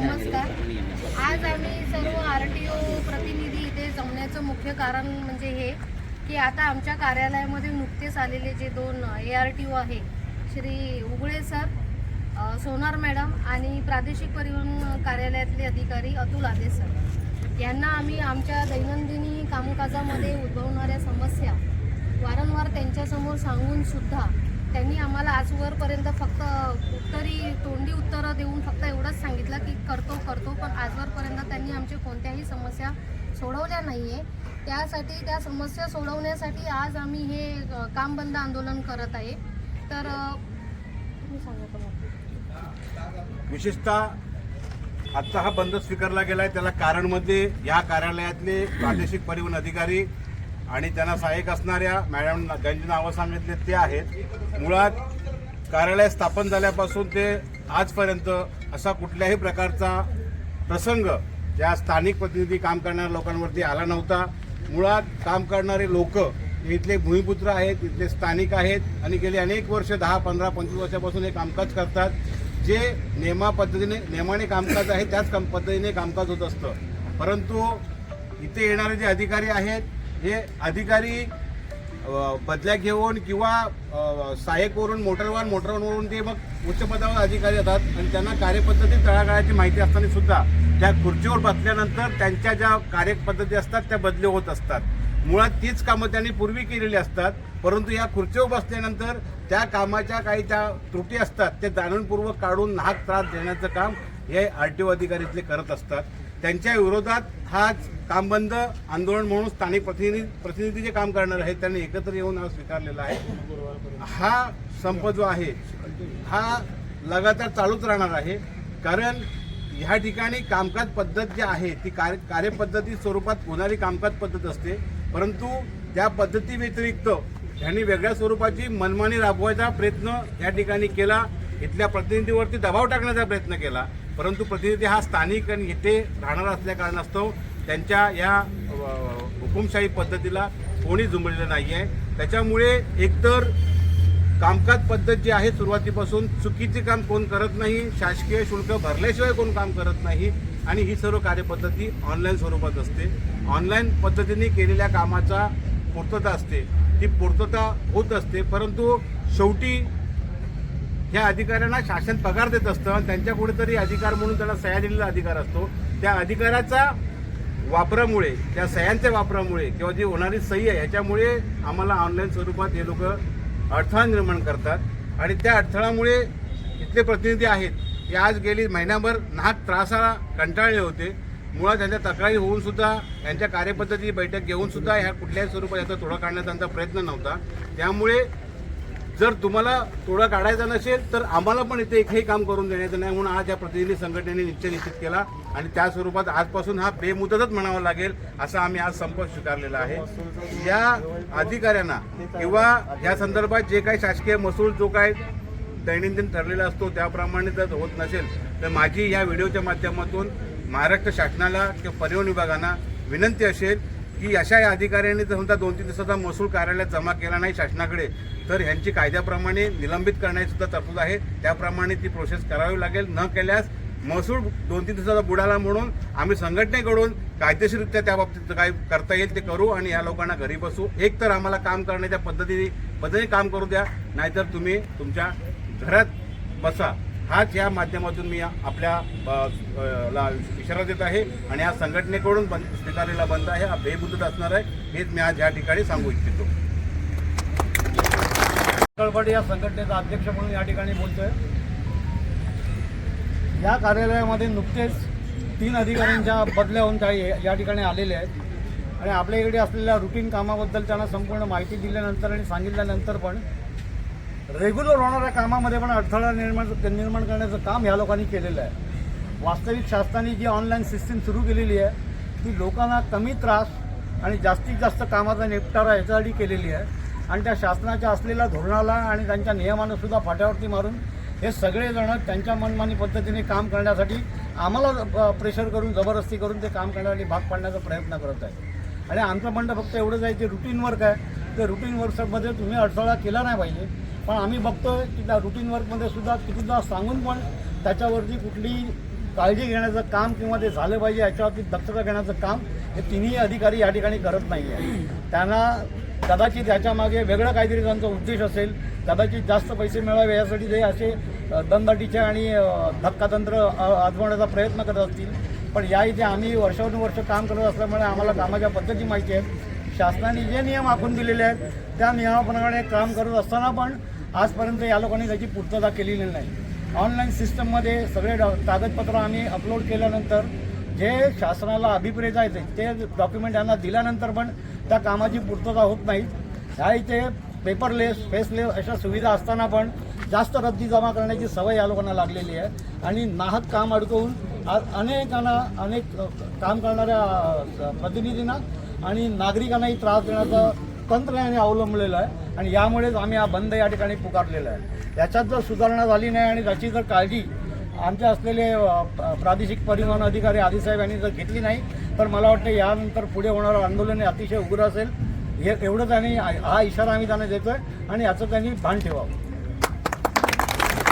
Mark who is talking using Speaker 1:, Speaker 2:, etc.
Speaker 1: नमस्कार. आज आम्ही सर्व आर टी ओ प्रतिनिधी इथे जमण्याचं मुख्य कारण म्हणजे हे की आता आमच्या कार्यालयामध्ये नुकतेच आलेले जे दोन ए आर टी ओ आहे श्री उगळे सर सोनार मॅडम आणि प्रादेशिक परिवहन कार्यालयातले अधिकारी अतुल आदे सर. यांना आम्ही आमच्या दैनंदिनी कामकाजामध्ये उद्भवणाऱ्या समस्या वारंवार त्यांच्यासमोर सांगूनसुद्धा त्यांनी आम्हाला आजवरपर्यंत फक्त उत्तरी तोंडी उत्तरं देऊन फक्त एवढंच सांगितलं की करतो करतो पण आजवरपर्यंत त्यांनी आमच्या कोणत्याही समस्या सोडवल्या नाही आहे त्यासाठी त्या समस्या सोडवण्यासाठी आज आम्ही हे काम बंद आंदोलन करत आहे. तर
Speaker 2: विशेषतः आजचा हा बंद स्वीकारला गेला आहे त्याला कारणमध्ये या कार्यालयातले प्रादेशिक परिवहन अधिकारी आणि त्यांना सहाय्यक असणाऱ्या मॅडम ज्यांची नावं सांगितले ते आहेत. मुळात कार्यालय स्थापन झाल्यापासून ते आजपर्यंत असा कुठल्याही प्रकारचा प्रसंग या स्थानिक प्रतिनिधी काम करणाऱ्या लोकांवरती आला नव्हता. मुळात काम करणारे लोक इथले भूमिपुत्र आहेत इथले स्थानिक आहेत आणि गेली अनेक वर्ष दहा पंधरा पंचवीस वर्षापासून हे कामकाज करतात. जे नेमा पद्धतीने नेमाने कामकाज आहे त्याच काम पद्धतीने कामकाज होत असतं. परंतु इथे येणारे जे अधिकारी आहेत हे अधिकारी बदल्या घेऊन किंवा सहाय्यकवरून मोटरवान मोटरवानवरून ते मग उच्च पदावर अधिकारी येतात आणि त्यांना कार्यपद्धती तळागाळाची माहिती असताना सुद्धा त्या खुर्चीवर बसल्यानंतर त्यांच्या ज्या कार्यपद्धती असतात त्या बदली होत असतात. मुळात तीच कामं त्यांनी पूर्वी केलेली असतात परंतु या खुर्चीवर बसल्यानंतर त्या कामाच्या काही त्या त्रुटी असतात ते जाणूनपूर्वक काढून नाहक त्रास देण्याचं काम हे आर टी ओ अधिकारीतले करत असतात. त्यांच्या विरोधात हा काम बंद आंदोलन म्हणून स्थानिक प्रतिनिधी प्रतिनिधी जे काम करणार आहेत त्यांनी एकत्र येऊन हा स्वीकारलेला आहे. हा संप जो आहे हा लगातार चालूच राहणार आहे. कारण ह्या ठिकाणी कामकाज पद्धत जी आहे ती कार्य कार्यपद्धती स्वरूपात होणारी कामकाज पद्धत असते. परंतु त्या पद्धती व्यतिरिक्त ह्यांनी वेगळ्या स्वरूपाची मनमानी राबवायचा प्रयत्न या ठिकाणी केला. इथल्या प्रतिनिधीवरती दबाव टाकण्याचा प्रयत्न केला. परंतु प्रतिनिधी हा स्थानिक आणि येथे राहणारा असल्या कारणास्तव त्यांच्या या हुकुमशाही पद्धतीला कोणी जुंबलेलं नाही आहे त्याच्यामुळे एकतर कामकाज पद्धत जी आहे सुरुवातीपासून चुकीचे काम कोण करत नाही शासकीय शुल्क भरल्याशिवाय कोण काम करत नाही आणि ही सर्व कार्यपद्धती ऑनलाईन स्वरूपात असते. ऑनलाईन पद्धतीने केलेल्या कामाचा पूर्तता असते. ती पूर्तता होत असते परंतु शेवटी ह्या अधिकाऱ्यांना शासन पगार देत असतं आणि त्यांच्या कुठेतरी अधिकार म्हणून त्याला सह्या दिलेला अधिकार असतो. त्या अधिकाराचा वापरामुळे त्या सह्यांच्या वापरामुळे किंवा जी होणारी सही आहे याच्यामुळे आम्हाला ऑनलाईन स्वरूपात हे लोक अडथळा निर्माण करतात. आणि त्या अडथळामुळे इथले प्रतिनिधी आहेत हे आज गेली महिनाभर नाहक त्रासाला कंटाळले होते. मुळात त्यांच्या तक्रारी होऊन सुद्धा यांच्या कार्यपद्धतीची बैठक घेऊन सुद्धा ह्या कुठल्याही स्वरूपात याचा तोडा काढण्याचा त्यांचा प्रयत्न नव्हता. त्यामुळे जर तुम्हाला तोडा काढायचा नसेल तर आम्हाला पण इथे एकही काम करून देण्याचं नाही म्हणून आज या प्रतिनिधी संघटनेने निश्चय निश्चित केला आणि त्या स्वरूपात आजपासून हा बेमुदतच म्हणावा लागेल असा आम्ही आज संप स्वीकारलेला आहे. या अधिकाऱ्यांना किंवा या संदर्भात जे काही शासकीय महसूल जो काय दैनंदिन ठरलेला असतो त्याप्रमाणे जर होत नसेल तर माझी या व्हिडिओच्या माध्यमातून महाराष्ट्र शासनाला किंवा परिवहन विभागांना विनंती असेल की अशा या अधिकाऱ्यांनी जर समजा दोन तीन दिवसाचा महसूल कार्यालयात जमा केला नाही शासनाकडे तर ह्यांची कायद्याप्रमाणे निलंबित करण्याची सुद्धा तरतूद आहे. त्याप्रमाणे ती प्रोसेस करावी लागेल. न केल्यास महसूल दोन तीन दिवसाचा बुडाला म्हणून आम्ही संघटनेकडून कायदेशीररित्या त्या बाबतीत काय करता येईल ते करू आणि या लोकांना घरी बसू. एक तर आम्हाला काम करण्याच्या पद्धतीने पद्धतीने काम करू द्या. नाहीतर तुम्ही तुमच्या घरात बसा. हाच या माध्यमातून मी आपल्या ला इशारा देत आहे आणि या संघटनेकडून बंद स्वीकारलेला बंद आहे. हा बेबुद्धत असणार आहे. हेच मी आज या ठिकाणी सांगू इच्छितो.
Speaker 3: कळपटे या संघटनेचा अध्यक्ष म्हणून या ठिकाणी बोलतोय. या कार्यालयामध्ये नुकतेच तीन अधिकाऱ्यांच्या बदल्या होऊन त्या या- या ठिकाणी आलेले आहेत. आणि आपल्या इकडे असलेल्या रुटीन कामाबद्दल त्यांना संपूर्ण माहिती दिल्यानंतर आणि सांगितल्यानंतर पण रेग्युलर होणाऱ्या कामामध्ये पण अडथळा निर्माण निर्माण करण्याचं काम ह्या लोकांनी केलेलं आहे. वास्तविक शासनाने जी ऑनलाईन सिस्टीम सुरू केलेली आहे ती लोकांना कमी त्रास आणि जास्तीत जास्त कामाचा निपटारा याच्यासाठी केलेली आहे. आणि त्या शासनाच्या असलेल्या धोरणाला आणि त्यांच्या नियमानं सुद्धा फाट्यावरती मारून हे सगळेजण त्यांच्या मनमानी पद्धतीने काम करण्यासाठी आम्हाला प्रेशर करून जबरदस्ती करून ते काम करण्यासाठी भाग पाडण्याचा प्रयत्न करत आहे आणि आमचं म्हणणं फक्त एवढंच आहे की रुटीन वर्क आहे. ते रुटीन वर्कमध्ये तुम्ही अडथळा केला नाही पाहिजे. पण आम्ही बघतोय की त्या रुटीन वर्कमध्ये सुद्धा कितीदा सांगून पण त्याच्यावरती कुठली काळजी घेण्याचं काम किंवा ते झालं पाहिजे याच्यावरती दक्षता घेण्याचं काम हे तिन्ही अधिकारी या ठिकाणी करत नाही आहे त्यांना कदाचित याच्यामागे वेगळं काहीतरी त्यांचा उद्देश असेल कदाचित जास्त पैसे मिळावे यासाठी ते असे अ, दमदाटीचे आणि धक्कातंत्र अ, आजमावण्याचा प्रयत्न करत असतील. पण या इथे आम्ही वर्षानुवर्ष काम करत असल्यामुळे आम्हाला कामाच्या पद्धती माहिती आहेत. शासनाने जे नियम आखून दिलेले आहेत त्या नियमाप्रमाणे काम करत असताना पण आजपर्यंत या लोकांनी त्याची पूर्तता केलेली नाही. ऑनलाईन सिस्टममध्ये सगळे डॉ कागदपत्र आम्ही अपलोड केल्यानंतर जे शासनाला अभिप्रेत आहेत ते डॉक्युमेंट यांना दिल्यानंतर पण त्या कामाची पूर्तता होत नाही. ह्या इथे पेपरलेस फेसलेस अशा सुविधा असताना पण जास्त रद्दी जमा करण्याची सवय या लोकांना लागलेली आहे. आणि नाहक काम अडकवून आज अनेकांना अनेक काम करणाऱ्या प्रतिनिधींना आणि नागरिकांनाही त्रास देण्याचं तंत्र याने अवलंबलेलं आहे. आणि यामुळेच आम्ही हा बंद या ठिकाणी पुकारलेला आहे. याच्यात जर सुधारणा झाली नाही आणि त्याची जर काळजी आमचे असलेले प्रादेशिक परिवहन अधिकारी आदिसाहेब यांनी जर घेतली नाही तर मला वाटतं यानंतर पुढे होणारं आंदोलन हे अतिशय उग्र असेल. हे एवढं त्यांनी हा इशारा आम्ही त्यांना देतोय आणि याचं त्यांनी भान ठेवावं.